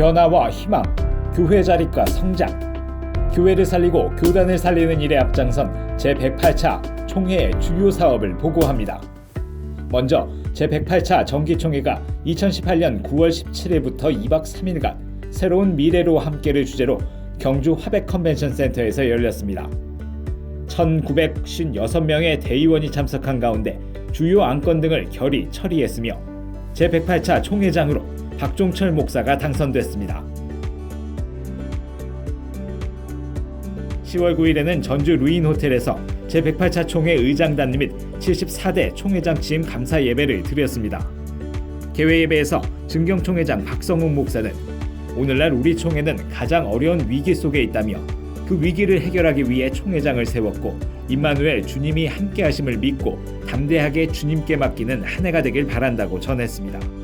변화와 희망, 교회 자립과 성장, 교회를 살리고 교단을 살리는 일에 앞장선 제108차 총회의 주요 사업을 보고합니다. 먼저 제108차 정기총회가 2018년 9월 17일부터 2박 3일간 새로운 미래로 함께를 주제로 경주 화백 컨벤션 센터에서 열렸습니다. 1956명의 대의원이 참석한 가운데 주요 안건 등을 결의 처리했으며 제108차 총회장으로 박종철 목사가 당선됐습니다. 10월 9일에는 전주 루인 호텔에서 제108차 총회 의장단 및 74대 총회장 취임 감사 예배를 드렸습니다. 개회 예배에서 증경 총 회장 박성훈 목사는 오늘날 우리 총회는 가장 어려운 위기 속에 있다며 그 위기를 해결하기 위해 총회장을 세웠고 임마누엘 주님이 함께 하심을 믿고 담대하게 주님께 맡기는 한 해가 되길 바란다고 전했습니다.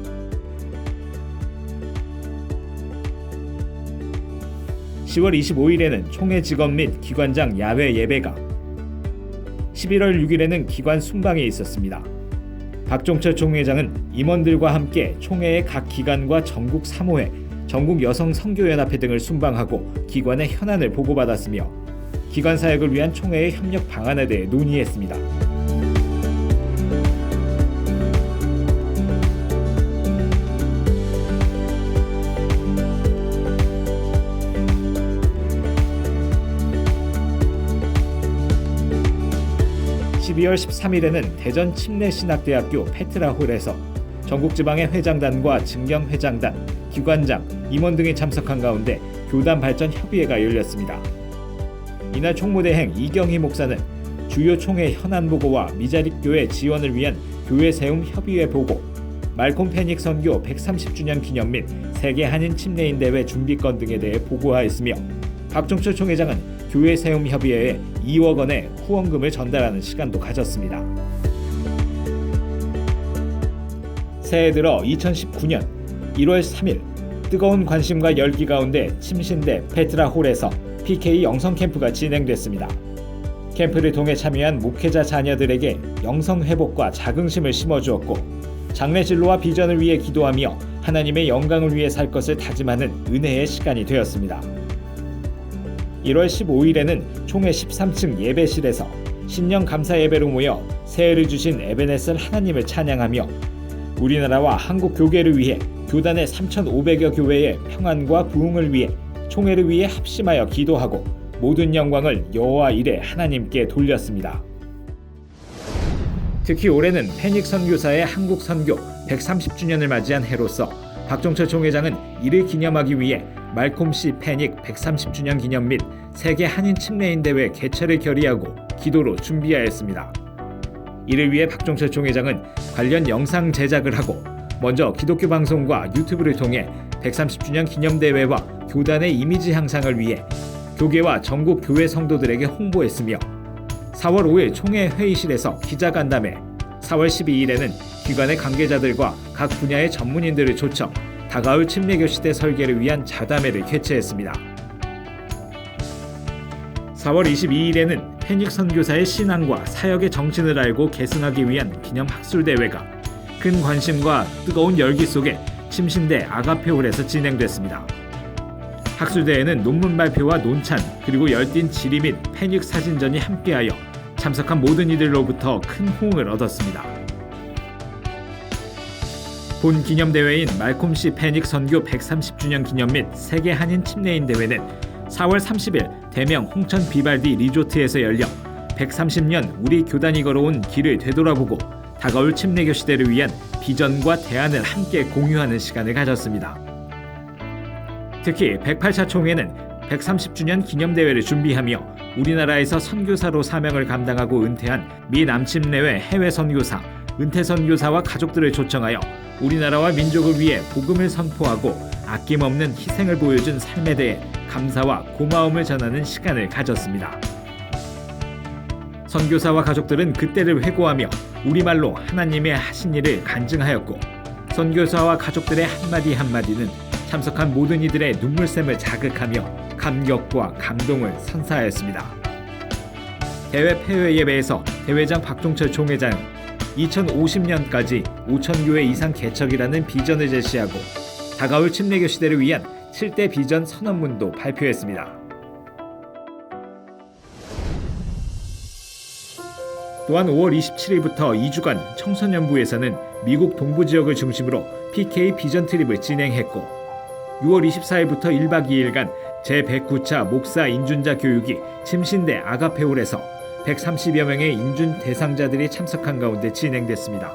(10월 25일에는) 총회 직원 및 기관장 야외 예배가 (11월 6일에는) 기관 순방이 있었습니다. 박종철 총회장은 임원들과 함께 총회의 각 기관과 전국 사모회, 전국 여성 선교연합회 등을 순방하고 기관의 현안을 보고받았으며 기관 사역을 위한 총회의 협력 방안에 대해 논의했습니다. (12월 13일에는) 대전 침례신학대학교 페트라홀에서 전국지방의 회장단과 증경회장단, 기관장, 임원 등이 참석한 가운데 교단 발전 협의회가 열렸습니다. 이날 총무대행 이경희 목사는 주요 총회 현안 보고와 미자립교회 지원을 위한 교회 세움 협의회 보고, 말콤 패닉 선교 130주년 기념 및 세계 한인 침례인 대회 준비건 등에 대해 보고하였으며 박종철 총회장은 교회 세움 협의회에 2억 원의 후원금을 전달하는 시간도 가졌습니다. 새해 들어 2019년 1월 3일 뜨거운 관심과 열기 가운데 침신대 페트라 홀에서 PK 영성 캠프가 진행됐습니다. 캠프를 통해 참여한 목회자 자녀들에게 영성 회복과 자긍심을 심어주었고 장래 진로와 비전을 위해 기도하며 하나님의 영광을 위해 살 것을 다짐하는 은혜의 시간이 되었습니다. 1월 15일에는 총회 13층 예배실에서 신년 감사 예배로 모여 새해를 주신 에베네셀 하나님을 찬양하며 우리나라와 한국 교계를 위해 교단의 3,500여 교회의 평안과 부흥을 위해 총회를 위해 합심하여 기도하고 모든 영광을 여호와 이레 하나님께 돌렸습니다. 특히 올해는 패닉 선교사의 한국 선교 130주년을 맞이한 해로서 박종철 총회장은 이를 기념하기 위해 말콤 씨 패닉 130주년 기념 및 세계 한인 침례인 대회 개최를 결의하고 기도로 준비하였습니다. 이를 위해 박종철 총회장은 관련 영상 제작을 하고 먼저 기독교 방송과 유튜브를 통해 130주년 기념 대회와 교단의 이미지 향상을 위해 교계와 전국 교회 성도들에게 홍보했으며 4월 5일 총회 회의실에서 기자간담회, 4월 12일에는 기관의 관계자들과 각 분야의 전문인들을 초청, 다가올 침례교 시대 설계를 위한 자담회를 개최했습니다. 4월 22일에는 패닉 선교사의 신앙과 사역의 정신을 알고 계승하기 위한 기념 학술 대회가 큰 관심과 뜨거운 열기 속에 침신대 아가페홀에서 진행됐습니다. 학술대회는 논문 발표와 논찬 그리고 열띤 질의 및 패닉 사진전이 함께하여 참석한 모든 이들로부터 큰 호응을 얻었습니다. 본 기념대회인 말콤시 패닉 선교 130주년 기념 및 세계 한인 침례인 대회는 4월 30일 대명 홍천 비발디 리조트에서 열려 130년 우리 교단이 걸어온 길을 되돌아보고 다가올 침례교 시대를 위한 비전과 대안을 함께 공유하는 시간을 가졌습니다. 특히 108차 총회는 130주년 기념대회를 준비하며 우리나라에서 선교사로 사명을 감당하고 은퇴한 미 남침내외 해외 선교사, 은퇴 선교사와 가족들을 초청하여 우리나라와 민족을 위해 복음을 선포하고 아낌없는 희생을 보여준 삶에 대해 감사와 고마움을 전하는 시간을 가졌습니다. 선교사와 가족들은 그때를 회고하며 우리말로 하나님의 하신 일을 간증하였고 선교사와 가족들의 한마디 한마디는 참석한 모든 이들의 눈물샘을 자극하며 감격과 감동을 선사하였습니다. 대회 폐회 예배에서 대회장 박종철 총회장은 2050년까지 5천 교회 이상 개척이라는 비전을 제시하고 다가올 침례교 시대를 위한 7대 비전 선언문도 발표했습니다. 또한 5월 27일부터 2주간 청소년부에서는 미국 동부 지역을 중심으로 PK 비전 트립을 진행했고 6월 24일부터 1박 2일간 제109차 목사 인준자 교육이 침신대 아가페올에서 130여 명의 인준 대상자들이 참석한 가운데 진행됐습니다.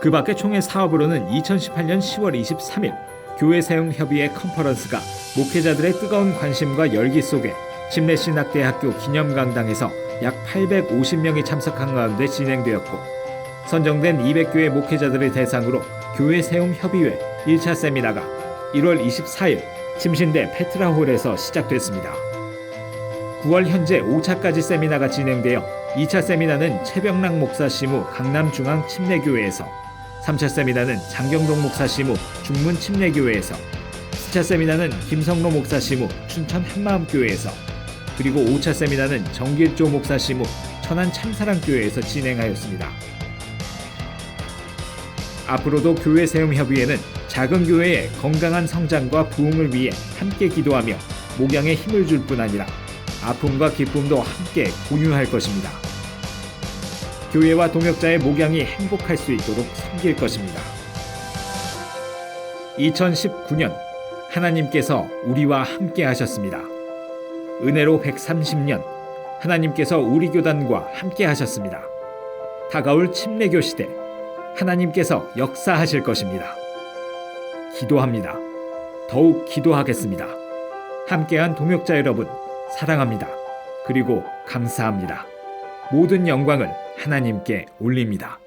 그 밖에 총회 사업으로는 2018년 10월 23일 교회 사용 협의회 컨퍼런스가 목회자들의 뜨거운 관심과 열기 속에 침례신학대학교 기념강당에서 약 850명이 참석한 가운데 진행되었고 선정된 200교회 목회자들을 대상으로 교회 세움 협의회 1차 세미나가 1월 24일 침신대 페트라홀에서 시작됐습니다. 9월 현재 5차까지 세미나가 진행되어 2차 세미나는 최병락 목사 시무 강남중앙 침례교회에서 3차 세미나는 장경동 목사 시무 중문 침례교회에서 4차 세미나는 김성로 목사 시무 춘천 한마음교회에서 그리고 5차 세미나는 정길조 목사 시무 천안 참사랑교회에서 진행하였습니다. 앞으로도 교회 세움 협의회는 작은 교회의 건강한 성장과 부흥을 위해 함께 기도하며 목양에 힘을 줄 뿐 아니라 아픔과 기쁨도 함께 공유할 것입니다. 교회와 동역자의 목양이 행복할 수 있도록 섬길 것입니다. 2019년 하나님께서 우리와 함께 하셨습니다. 은혜로 130년 하나님께서 우리 교단과 함께 하셨습니다. 다가올 침례교 시대 하나님께서 역사하실 것입니다. 기도합니다. 더욱 기도하겠습니다. 함께한 동역자 여러분 사랑합니다. 그리고 감사합니다. 모든 영광을 하나님께 올립니다.